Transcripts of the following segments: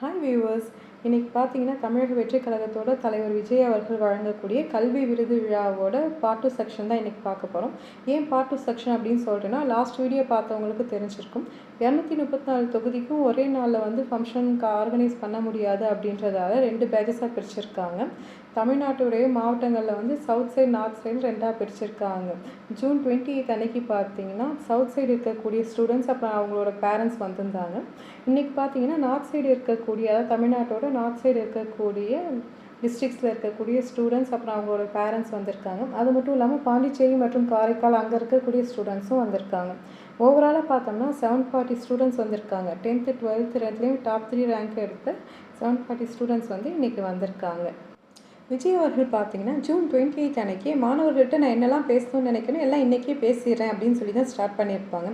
Hi viewers இன்றைக்கி பார்த்தீங்கன்னா தமிழக வெற்றிக் கழகத்தோட தலைவர் விஜய் அவர்கள் வழங்கக்கூடிய கல்வி விருது விழாவோட பார்ட் டூ செக்ஷன் தான் இன்றைக்கி பார்க்க போகிறோம் ஏன் பார்ட் டூ செக்ஷன் அப்படின்னு சொல்கிறேன்னா லாஸ்ட் வீடியோ பார்த்தவங்களுக்கு தெரிஞ்சிருக்கும். இரநூத்தி முப்பத்தி நாலு தொகுதிக்கும் ஒரே நாளில் வந்து ஃபங்க்ஷனுக்கு ஆர்கனைஸ் பண்ண முடியாது அப்படின்றதால ரெண்டு பேஜஸாக பிரிச்சிருக்காங்க. தமிழ்நாட்டுடைய மாவட்டங்களில் வந்து சவுத் சைடு நார்த் சைடு ரெண்டாக பிரிச்சிருக்காங்க. ஜூன் டுவெண்ட்டி எயித் அன்னைக்கு பார்த்தீங்கன்னா சவுத் சைடு இருக்கக்கூடிய ஸ்டூடெண்ட்ஸ் அப்புறம் அவங்களோட பேரண்ட்ஸ் வந்திருந்தாங்க. இன்றைக்கி பார்த்தீங்கன்னா நார்த் சைடு இருக்கக்கூடிய அதாவது தமிழ்நாட்டோட நார்த் சைடு இருக்கக்கூடிய டிஸ்ட்ரிக்ஸில் இருக்கக்கூடிய ஸ்டூடெண்ட்ஸ் அப்புறம் அவங்களோட பேரண்ட்ஸ் வந்திருக்காங்க. அது மட்டும் இல்லாமல் பாண்டிச்சேரி மற்றும் காரைக்கால் அங்கே இருக்கக்கூடிய ஸ்டூடெண்ட்ஸும் வந்திருக்காங்க. ஓவராலாக பார்த்தோம்னா செவன் ஃபார்ட்டி ஸ்டூடெண்ட்ஸ் வந்திருக்காங்க. டென்த்து டுவெல்த்து ரெண்டுலேயும் டாப் த்ரீ ரேங்க் எடுத்த செவன் ஃபார்ட்டி ஸ்டூடெண்ட்ஸ் வந்து இன்றைக்கி வந்திருக்காங்க. விஜய் அவர்கள் பார்த்தீங்கன்னா ஜூன் டுவெண்ட்டி எயிட் அன்றைக்கி மாணவர்கள்ட்ட நான் என்னெல்லாம் பேசணும்னு நினைக்கணும் எல்லாம் இன்றைக்கே பேசிடுறேன் அப்படின்னு சொல்லி தான் ஸ்டார்ட் பண்ணியிருப்பாங்க.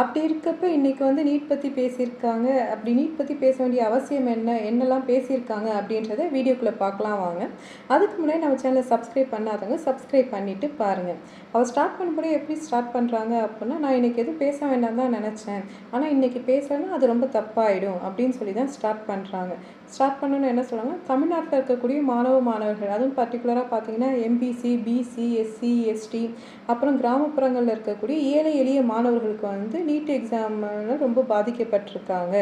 அப்படி இருக்கப்போ இன்றைக்கி வந்து நீட் பற்றி பேசியிருக்காங்க. அப்படி நீட் பற்றி பேச வேண்டிய அவசியம் என்ன? என்னெல்லாம் பேசியிருக்காங்க அப்படின்றத வீடியோக்குள்ளே பார்க்கலாம் வாங்க. அதுக்கு முன்னாடி நம்ம சேனலை சப்ஸ்கிரைப் பண்ணாதவங்க சப்ஸ்கிரைப் பண்ணிவிட்டு பாருங்கள் அவர் ஸ்டார்ட் பண்ணும்போது எப்படி ஸ்டார்ட் பண்ணுறாங்க அப்படின்னா நான் இன்றைக்கி எதுவும் பேச வேண்டாம் தான் நினச்சேன். ஆனால் இன்றைக்கி பேசலைன்னா அது ரொம்ப தப்பாயிடும் அப்படின்னு சொல்லி தான் ஸ்டார்ட் பண்ணுறாங்க ஸ்டார்ட் பண்ணணும்னு என்ன சொல்கிறாங்க தமிழ்நாட்டில் இருக்கக்கூடிய மாணவ மாணவர்கள் அதுவும் பர்டிகுலராக பார்த்தீங்கன்னா எம்பிசி பிசி எஸ்சி எஸ்டி அப்புறம் கிராமப்புறங்களில் இருக்கக்கூடிய ஏழை எளிய மாணவர்களுக்கு வந்து நீட் எக்ஸாமில் ரொம்ப பாதிக்கப்பட்டிருக்காங்க.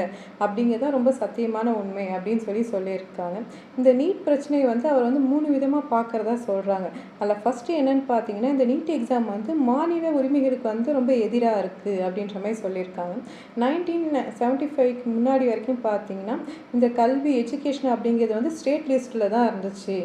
அப்படிங்கிறது ரொம்ப சத்தியமான உண்மை அப்படின்னு சொல்லி சொல்லியிருக்காங்க. இந்த நீட் பிரச்சனையை வந்து அவர் வந்து மூணு விதமாக பார்க்குறதா சொல்கிறாங்க அதில் ஃபஸ்ட்டு என்னன்னு பார்த்தீங்கன்னா இந்த நீட் எக்ஸாம் வந்து மாநில உரிமைகளுக்கு வந்து ரொம்ப எதிராக இருக்குது அப்படின்ற மாதிரி சொல்லியிருக்காங்க. நைன்டீன் செவன்ட்டி ஃபைவ்க்கு முன்னாடி வரைக்கும் பார்த்தீங்கன்னா இந்த கல்வி எஜுகேஷன் அப்படிங்கிறது வந்து ஸ்டேட் லிஸ்ட்டில் தான் இருந்துச்சு.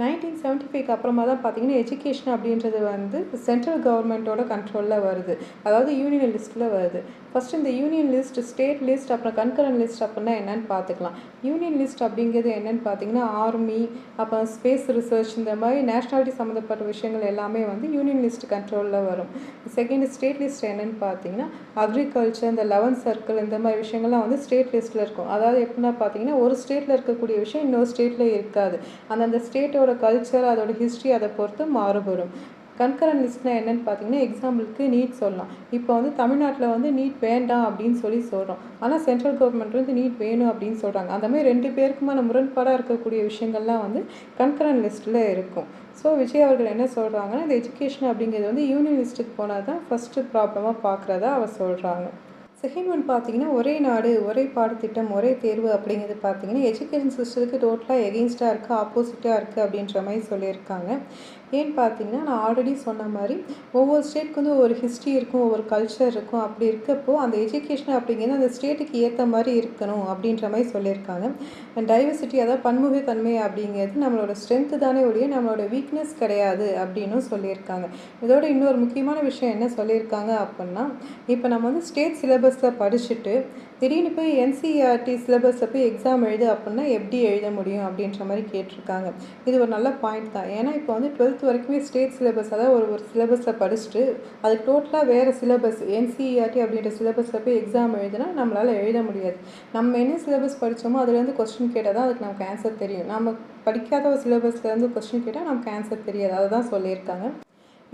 நைன்டீன் செவன்ட்டி ஃபைவ்க்கு அப்புறமா தான் பார்த்தீங்கன்னா எஜுகேஷன் அப்படின்றது வந்து சென்ட்ரல் கவர்மெண்ட்டோட கண்ட்ரோலில் வருது. அதாவது யூனியன் லிஸ்ட்டில் வருது. ஃபஸ்ட் இந்த யூனியன் லிஸ்ட் ஸ்டேட் லிஸ்ட் அப்புறம் கன்கரன் லிஸ்ட் அப்படின்னா என்னென்னு பார்த்துக்கலாம். யூனியன் லிஸ்ட் அப்படிங்கிறது என்னென்னு பார்த்தீங்கன்னா ஆர்மி அப்புறம் ஸ்பேஸ் ரிசர்ச் இந்த மாதிரி நேஷ்னாலிட்டி சம்மந்தப்பட்ட விஷயங்கள் எல்லாமே வந்து யூனியன் லிஸ்ட் கண்ட்ரோலில் வரும். செகண்ட் ஸ்டேட் லிஸ்ட் என்னென்னு பார்த்தீங்கன்னா அக்ரிகல்ச்சர் இந்த லெவன் சர்க்கிள் இந்த மாதிரி விஷயங்கள்லாம் வந்து ஸ்டேட் லிஸ்ட்டில் இருக்கும். அதாவது எப்படின்னா பார்த்தீங்கன்னா ஒரு ஸ்டேட்டில் இருக்கக்கூடிய விஷயம் இன்னொரு ஸ்டேட்டில் இருக்காது. அந்தந்த ஸ்டேட்டோட கல்ச்சர் அதோட ஹிஸ்ட்ரி அதை பொறுத்து மாறுபடும். கண்கரன் லிஸ்ட்னா என்னென்னு பார்த்தீங்கன்னா எக்ஸாம்பிளுக்கு நீட் சொல்லலாம். இப்போ வந்து தமிழ்நாட்டில் வந்து நீட் வேண்டாம் அப்படின்னு சொல்லி சொல்கிறோம் ஆனால் சென்ட்ரல் கவர்மெண்ட் வந்து நீட் வேணும் அப்படின்னு சொல்கிறாங்க அந்த மாதிரி ரெண்டு பேருக்குமான முரண்பாடாக இருக்கக்கூடிய விஷயங்கள்லாம் வந்து கண்கரன் லிஸ்ட்டில் இருக்கும். ஸோ விஜய் அவர்கள் என்ன சொல்கிறாங்கன்னா இந்த எஜுகேஷன் அப்படிங்கிறது வந்து யூனியன் லிஸ்ட்டுக்கு போனால் தான் ஃபஸ்ட்டு ப்ராப்ளமாக பார்க்குறதா அவர் சொல்கிறாங்க செகண்ட் ஒன் பார்த்தீங்கன்னா ஒரே நாடு ஒரே பாடத்திட்டம் ஒரே தேர்வு அப்படிங்கிறது பார்த்தீங்கன்னா எஜுகேஷன் சிஸ்டத்துக்கு டோட்டலாக எகெயின்ஸ்டாக இருக்குது ஆப்போசிட்டாக இருக்குது அப்படின்ற மாதிரி சொல்லியிருக்காங்க. ஏன்னு பார்த்தீங்கன்னா நான் ஆல்ரெடி சொன்ன மாதிரி ஒவ்வொரு ஸ்டேட்க்கு வந்து ஒவ்வொரு ஹிஸ்ட்ரி இருக்கும் ஒவ்வொரு கல்ச்சர் இருக்கும். அப்படி இருக்கப்போ அந்த எஜுகேஷன் அப்படிங்கிறது அந்த ஸ்டேட்டுக்கு ஏற்ற மாதிரி இருக்கணும் அப்படின்ற மாதிரி சொல்லியிருக்காங்க. டைவர்சிட்டி அதாவது பன்முகத்தன்மை அப்படிங்கிறது நம்மளோட ஸ்ட்ரென்த்து தானே ஒழிய நம்மளோட வீக்னஸ் கிடையாது அப்படின்னும் சொல்லியிருக்காங்க. இதோட இன்னொரு முக்கியமான விஷயம் என்ன சொல்லியிருக்காங்க அப்படின்னா இப்போ நம்ம வந்து ஸ்டேட் சிலபஸ் படிச்சுட்டு திடீர்னு போய் என்சிஆர்டி சிலபஸை போய் எக்ஸாம் எழுது அப்படின்னா எப்படி எழுத முடியும் அப்படின்ற மாதிரி கேட்டிருக்காங்க. இது ஒரு நல்ல பாயிண்ட் தான். ஏன்னா இப்போ வந்து டுவெல்த் வரைக்குமே ஸ்டேட் சிலபஸ் அதாவது ஒரு ஒரு சிலபஸை படிச்சுட்டு அது டோட்டலாக வேறு சிலபஸ் என்சிஆர்டி அப்படின்ற சிலபஸில் போய் எக்ஸாம் எழுதுனா நம்மளால் எழுத முடியாது. நம்ம என்ன சிலபஸ் படித்தோமோ அதுலேருந்து கொஸ்டின் கேட்டால் தான் அதுக்கு நமக்கு ஆன்சர் தெரியும். நம்ம படிக்காத ஒரு சிலபஸ்லேருந்து கொஸ்டின் கேட்டால் நமக்கு ஆன்சர் தெரியாது. அதை தான் சொல்லியிருக்காங்க.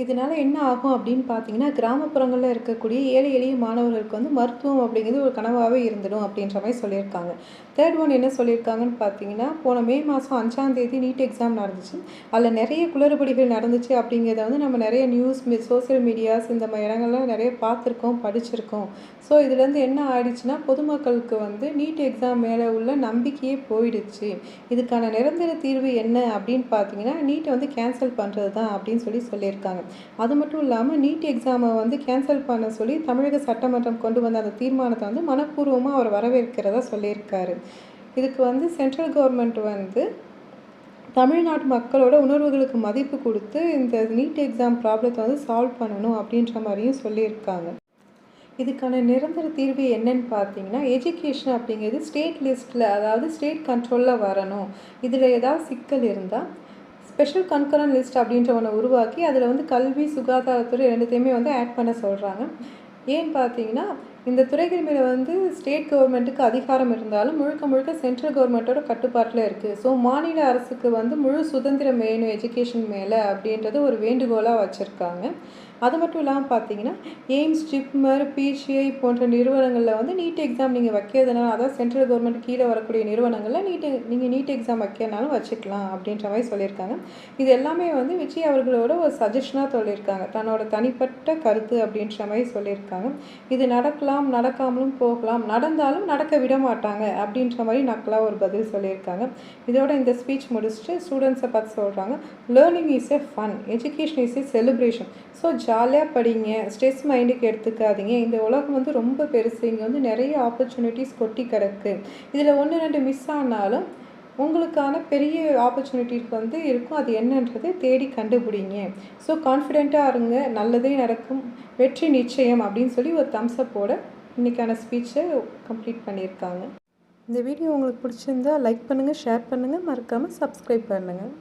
இதனால் என்ன ஆகும் அப்படின்னு பார்த்தீங்கன்னா கிராமப்புறங்களில் இருக்கக்கூடிய ஏழை எளிய மாணவர்களுக்கு வந்து மருத்துவம் அப்படிங்கிறது ஒரு கனவாகவே இருந்துடும் அப்படின்ற மாதிரி சொல்லியிருக்காங்க. தேர்ட் ஒன் என்ன சொல்லியிருக்காங்கன்னு பார்த்தீங்கன்னா போன மே மாதம் அஞ்சாந்தேதி நீட் எக்ஸாம் நடந்துச்சு. அதில் நிறைய குளறுபடிகள் நடந்துச்சு அப்படிங்கிறத வந்து நம்ம நிறைய நியூஸ் சோசியல் மீடியாஸ் இந்த மாதிரி இடங்கள்லாம் நிறைய பார்த்துருக்கோம் படிச்சிருக்கோம். ஸோ இதுலேருந்து என்ன ஆயிடுச்சுன்னா பொதுமக்களுக்கு வந்து நீட் எக்ஸாம் மேலே உள்ள நம்பிக்கையே போயிடுச்சு. இதுக்கான நிரந்தர தீர்வு என்ன அப்படின்னு பார்த்தீங்கன்னா நீட்டை வந்து கேன்சல் பண்ணுறது தான் அப்படின்னு சொல்லி சொல்லியிருக்காங்க. அது மட்டும் இல்லாமல் நீட் எக்ஸாமை வந்து கேன்சல் பண்ண சொல்லி தமிழக சட்டமன்றம் கொண்டு வந்த அந்த தீர்மானத்தை வந்து மனப்பூர்வமாக அவர் வரவேற்கிறதா சொல்லியிருக்காரு. இதுக்கு வந்து சென்ட்ரல் கவர்மெண்ட் வந்து தமிழ்நாட்டு மக்களோட உணர்வுகளுக்கு மதிப்பு கொடுத்து இந்த நீட் எக்ஸாம் ப்ராப்ளத்தை வந்து சால்வ் பண்ணணும் அப்படின்ற மாதிரியும் சொல்லியிருக்காங்க. இதுக்கான நிரந்தர தீர்வு என்னன்னு பார்த்தீங்கன்னா எஜுகேஷன் அப்படிங்கிறது ஸ்டேட் லிஸ்ட்டில் அதாவது ஸ்டேட் கண்ட்ரோலில் வரணும். இதில் ஏதாவது சிக்கல் இருந்தால் ஸ்பெஷல் கன்கரன் லிஸ்ட் அப்படின்ற ஒன்று உருவாக்கி அதில் வந்து கல்வி சுகாதாரத்துறை ரெண்டுத்தையுமே வந்து ஆட் பண்ண சொல்கிறாங்க ஏன்னு பார்த்தீங்கன்னா இந்த துறைகள் மேலே வந்து ஸ்டேட் கவர்மெண்ட்டுக்கு அதிகாரம் இருந்தாலும் முழுக்க முழுக்க சென்ட்ரல் கவர்மெண்ட்டோட கட்டுப்பாட்டில் இருக்குது ஸோ மாநில அரசுக்கு வந்து முழு சுதந்திரம் வேணும் எஜுகேஷன் மேலே அப்படின்றது ஒரு வேண்டுகோளாக வச்சுருக்காங்க. அது மட்டும் இல்லாமல் பார்த்தீங்கன்னா எய்ம்ஸ் ஜிப்மர் பிசிஐ போன்ற நிறுவனங்களில் வந்து நீட் எக்ஸாம் நீங்கள் வைக்கிறதுனால அதாவது சென்ட்ரல் கவர்மெண்ட் கீழே வரக்கூடிய நிறுவனங்களில் நீட் நீங்கள் நீட் எக்ஸாம் வைக்கிறனாலும் வச்சுக்கலாம் அப்படின்ற மாதிரி சொல்லியிருக்காங்க. இது எல்லாமே வந்து விஜய் அவர்களோட ஒரு சஜஷனாக சொல்லியிருக்காங்க. தன்னோட தனிப்பட்ட கருத்து அப்படின்ற மாதிரி சொல்லியிருக்காங்க. இது நடக்கலாம் நடக்காமலும் போகலாம் நடந்தாலும் நடக்க விட மாட்டாங்க அப்படின்ற மாதிரி நக்கலாக ஒரு பதில் சொல்லியிருக்காங்க. இதோட இந்த ஸ்பீச் முடிச்சுட்டு ஸ்டூடெண்ட்ஸை பார்த்து சொல்கிறாங்க learning is a fun education is a celebration so ஜாலியாக படிங்க ஸ்ட்ரெஸ் மைண்டுக்கு எடுத்துக்காதீங்க. இந்த உலகம் வந்து ரொம்ப பெருசு. இங்கே வந்து நிறைய ஆப்பர்ச்சுனிட்டிஸ் கொட்டி கிடக்கு. இதில் ஒன்று ரெண்டு மிஸ் ஆனாலும் உங்களுக்கான பெரிய ஆப்பர்ச்சுனிட்டிஸ் வந்து இருக்கும். அது என்னன்றதை தேடி கண்டுபிடிங்க. ஸோ கான்ஃபிடெண்ட்டாக இருங்க. நல்லதே நடக்கும். வெற்றி நிச்சயம் அப்படின்னு சொல்லி ஒரு தம்ஸ்அப்போட இன்றைக்கான ஸ்பீச்சை கம்ப்ளீட் பண்ணியிருக்காங்க. இந்த வீடியோ உங்களுக்கு பிடிச்சிருந்தா லைக் பண்ணுங்கள் ஷேர் பண்ணுங்கள் மறக்காமல் சப்ஸ்கிரைப் பண்ணுங்கள்